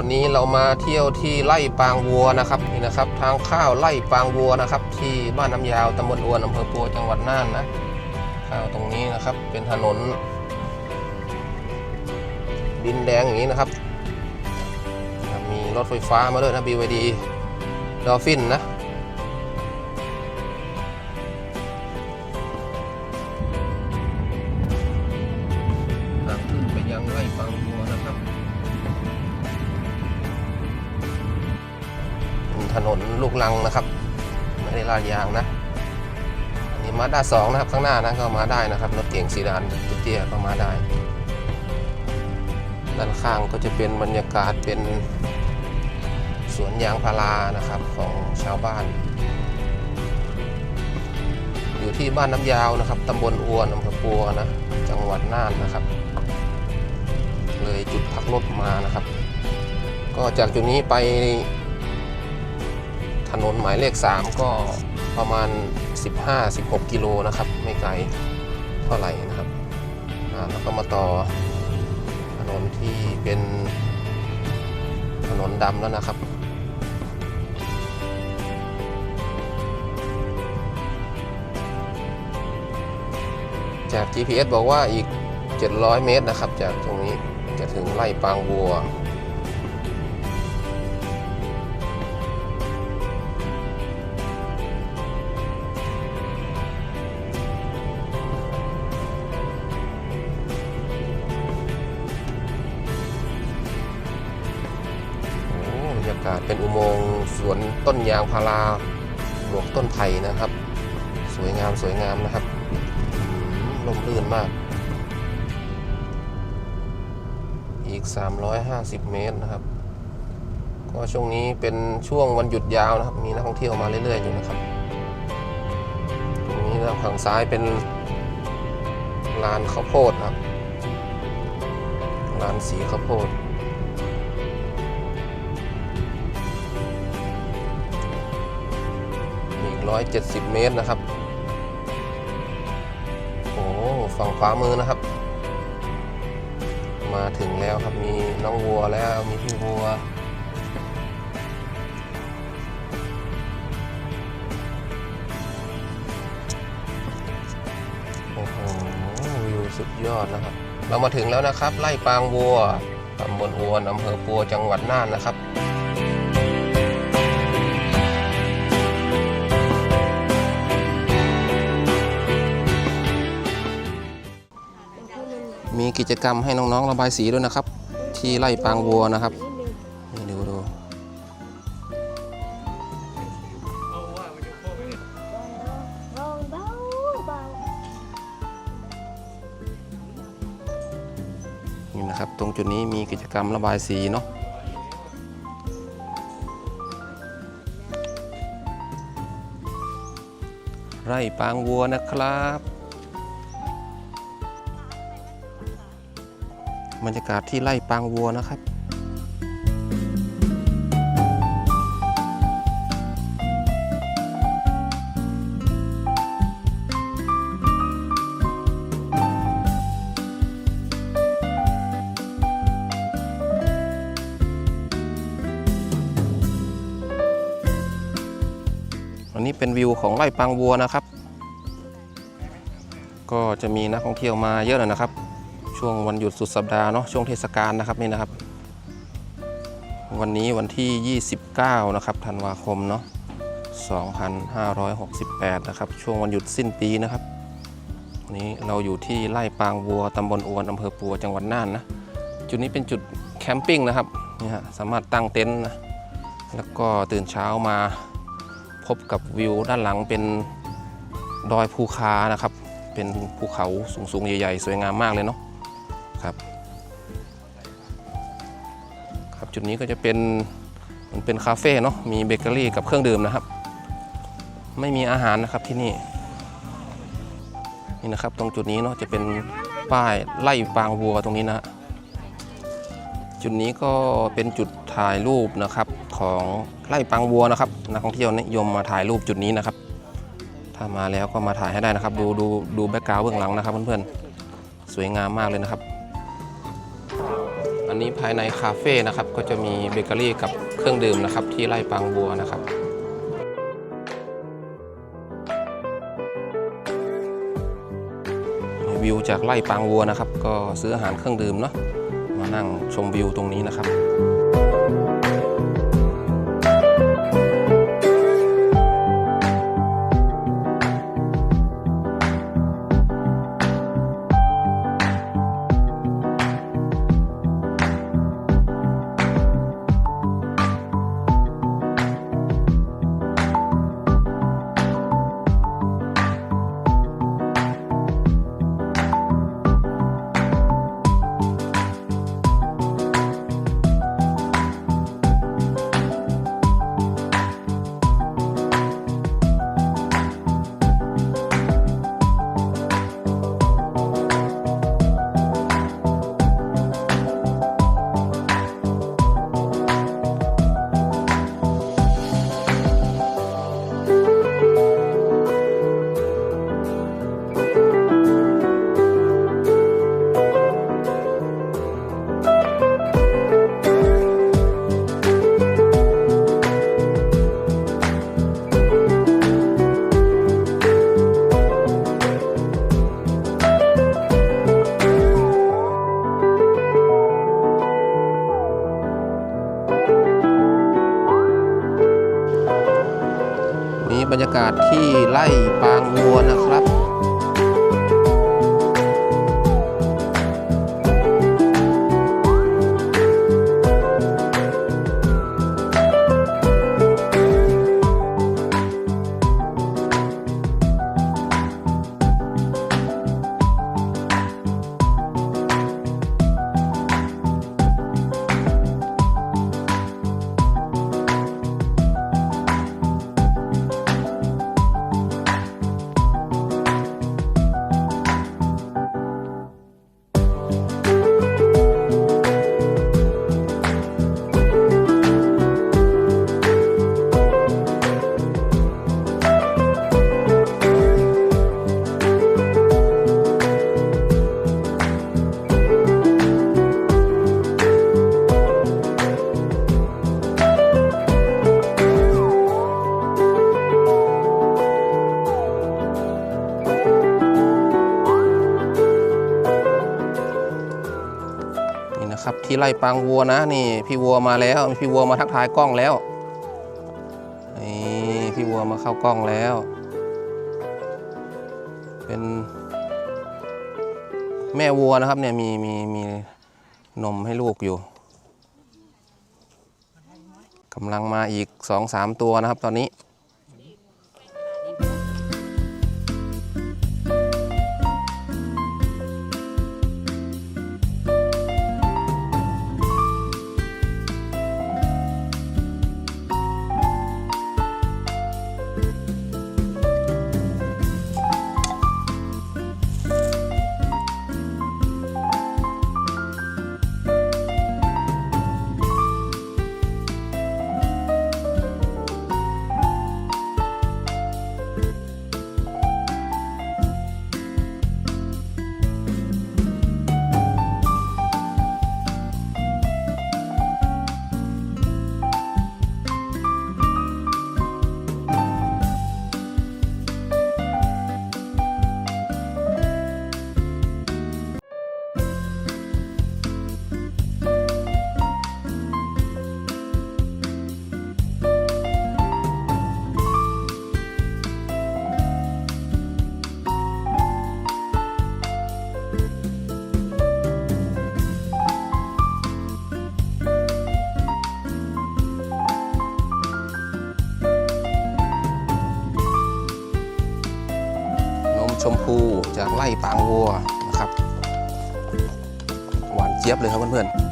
วันนี้เรามาเที่ยวที่ไร่ปางวัวนะครับนี่นะครับ ทางข้าวไร่ปางวัวนะครับ ที่บ้านน้ำยาวตำบลอวนอำเภอปัวจังหวัดน่านนะข้าวตรงนี้นะครับเป็นถนน ดินแดงอย่างนี้นะครับ มีรถไฟฟ้ามาด้วยนะ BYD ดอฟฟินนะ ลังนะครับไม่ได้ลาดยางนะอันนี้มาด้าสองนะครับข้างหน้านะก็มาได้นะครับรถเก๋งซีดานเตี้ยก็มาได้ ด้านข้างก็จะเป็นบรรยากาศเป็นสวนยางพารานะครับของชาวบ้าน อยู่ที่บ้านน้ำยาวนะครับตำบลอวนอำเภอปัวนะจังหวัดน่านนะครับ เลยจุดพักรถมานะครับ ก็จากจุดนี้ไป ถนนหมายเลข 3 ก็ประมาณ 15-16 กิโลนะครับ ไม่ไกลเท่าไหร่นะครับแล้วก็มาต่อถนนที่เป็นถนนดำแล้วนะครับจาก GPS บอกว่าอีก 700 เมตรนะครับ จากตรงนี้จะถึงไร่ปางวัว เป็นอุโมงค์สวนต้นยางพาราบวกต้นไผ่นะครับ สวยงามสวยงามนะครับลมลื่นมาก อีก 350 เมตรนะครับ ก็ช่วงนี้เป็นช่วงวันหยุดยาวนะครับ มีนักท่องเที่ยวมาเรื่อยๆอยู่นะครับ ตรงนี้นะฝั่งซ้ายเป็นลานข้าวโพดนะครับลานสีข้าวโพด 170 เมตรนะครับโอ้ฝั่งขวามือนะครับ มาถึงแล้วครับมีน้องวัวแล้วมีพี่วัวโอ้โหวิวสุดยอดนะครับ เรามาถึงแล้วนะครับ ไล่ปางวัวตำบลอวนอำเภอปัวจังหวัดน่านนะครับ มีกิจกรรมให้น้องๆระบายสีด้วยนะครับ ที่ไล่ปางวัวนะครับนี่ดูดูนี่นะครับ ตรงจุดนี้มีกิจกรรมระบายสีเนาะไร่ปางวัวนะครับ บรรยากาศที่ไร่ปางวัวนะครับอันนี้เป็นวิวของไร่ปางวัวนะครับ ก็จะมีนักท่องเที่ยวมาเยอะเลยนะครับ ช่วงวันหยุดสุดสัปดาห์เนาะช่วงเทศกาลนะครับนี่นะครับ วันนี้วันที่ 29 นะครับธันวาคมเนาะ2568 นะครับ ช่วงวันหยุดสิ้นปีนะครับวันนี้เราอยู่ที่ไร่ปางวัวตำบลอวนอำเภอปัวจังหวัดน่านนะจุดนี้เป็นจุดแคมปิ้งนะครับนี่ฮะสามารถตั้งเต็นท์นะแล้วก็ตื่นเช้ามาพบกับวิวด้านหลังเป็นดอยภูคานะครับ เป็นภูเขาสูงๆ ใหญ่ๆ สวยงามมากเลยเนาะ ครับ ครับจุดนี้ก็จะเป็นมันเป็นคาเฟ่เนาะมีเบเกอรี่กับเครื่องดื่มนะครับ ไม่มีอาหารนะครับที่นี่นี่นะครับ ตรงจุดนี้เนาะจะเป็นป้ายไล่ปางวัวตรงนี้นะฮะจุดนี้ก็เป็นจุดถ่ายรูปนะครับของไล่ปางวัวนะครับนักท่องเที่ยวนิยมมาถ่ายรูปจุดนี้นะครับ ถ้ามาแล้วก็มาถ่ายให้ได้นะครับ ดูดูดูแบ็กกราวด์เบื้องหลังนะครับเพื่อนๆสวยงามมากเลยนะครับ อันนี้ภายในคาเฟ่นะครับก็จะมีเบเกอรี่กับเครื่องดื่มนะครับที่ไร่ปางบัวนะครับวิวจากไร่ปางวัวนะครับ ก็ซื้ออาหารเครื่องดื่มเนาะมานั่งชมวิวตรงนี้นะครับากาศที่ไล่ปางวัวนะครับ นะครับ ที่ไร่ปางวัวนะนี่พี่วัวมาแล้วพี่วัวมาทักทายกล้องแล้วนี่พี่วัวมาเข้ากล้องแล้ว เป็นแม่วัวนะครับเนี่ยมีมีมีนมให้ลูกอยู่กำลังมาอีกสองสามตัวนะครับตอนนี้ จากไร่ปางวัวนะครับ หวานเจี๊ยบเลยครับเพื่อนๆ